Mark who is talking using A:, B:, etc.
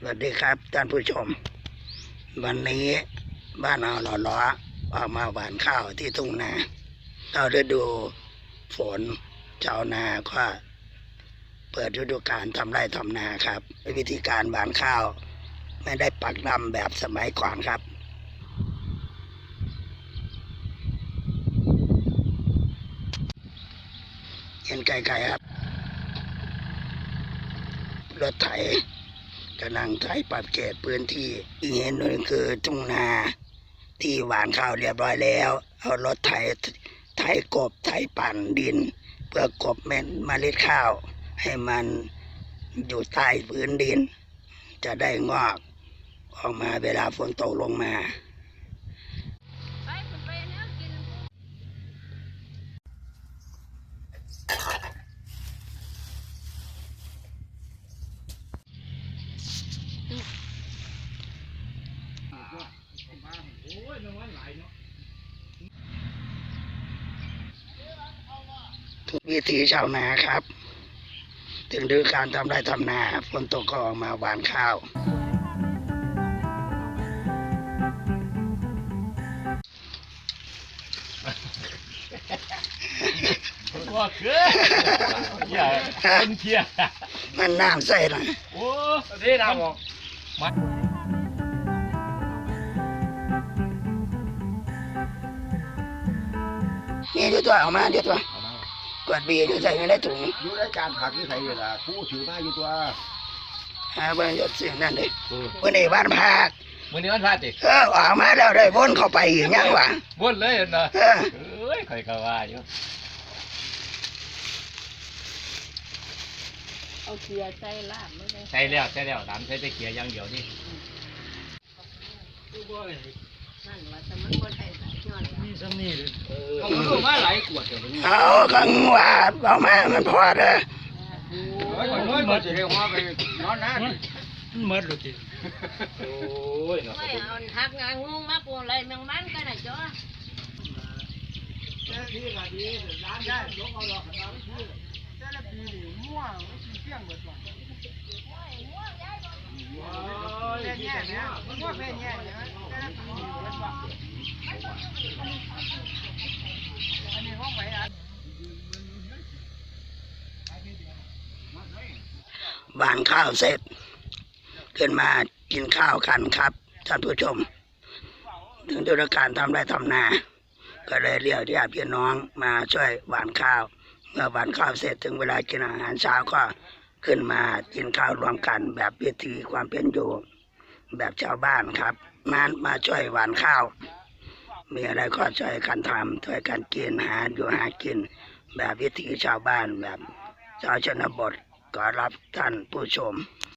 A: สวัสดีครับท่านผู้ชม วันนี้บ้านเราหล่อล้อออกมาหวานข้าวที่ทุ่งนาเข้าฤดูฝนชาวนาก็เปิดฤดูกาลทำไร่ทำนาครับ วิธีการหวานข้าว ไม่ได้ปักดำแบบสมัยก่อนครับเห็นไกลๆครับรถไถ กำลังไถปรับเขตพื้นที่อีกเห็นนั่นคือทุ่งนาที่หวานข้าวเรียบร้อยแล้ว เอารถไถไถกบไถปั่นดิน เพื่อกบเม็ดเมล็ดข้าว ให้มันอยู่ใต้พื้นดิน จะได้งอกออกมาเวลาฝนตกลงมา
B: ไปคุณไปนะกิน
A: ทุกวิถีชาวนาครับ ถึงฤดูการทำไร่ทำนาฝนตกก็ออกมาหวานข้าว
C: ว่าคืออย่าเป็นเทีย
A: มันน้ำใส่ละ
C: โอ้ที่น้ำออก
A: นี่ดูตัวเอามาดูตัวกวดบีดูใส่ไม่ได้ถุง
D: อยู่ในการผักที่ใส่เวลาผู้ถือมาอยู่ตัว
A: หาเบิ่งยศเสียงนั่นเลยวันนี้บ้านพัก
C: มื้อนี้วันพระติ
A: เออออกมาแล้วได้วนเข้าไปอีกยังวะ
C: วนเลยนะ
A: เออ
C: เอ้ยข่อยก็ว่าอยู่
B: เอาเกลือใส่ลาบไม่ได้
C: ใช่แล้วใช่แล้วน้ำใช้แต่เกียร์อย่างเดียวนี่
B: นั่นว่าแต่มันบ่ได้หลายย้อนหลัง
C: เอาลูกมาหลายขวดเดี๋ยวนี้
A: เอาขังว่าเอามามันพอเด้อ
D: โอ้ยน้อยมันจะเรียกว่าไปนอนนะ
C: โอ้ยเนาะ
B: ไม่เอาทักงานงูมาปูอะไรแมงมันก็ได้จ้ะ
A: บานข้าวเสร็จ ขึ้นมากินข้าวกันครับท่านผู้ชม ถึงฤดูการทำไร่ทำนา ก็เลยเรียกญาติพี่น้องมาช่วยหวานข้าว เมื่อหวานข้าวเสร็จถึงเวลากินอาหารเช้าก็ขึ้นมากินข้าวรวมกันแบบวิถีความเป็นอยู่ แบบชาวบ้านครับมามาช่วยหวานข้าว มีอะไรก็ช่วยกันทำช่วยกันกินหาอยู่หากิน แบบวิถีชาวบ้านแบบชาวชนบทก็รับท่านผู้ชม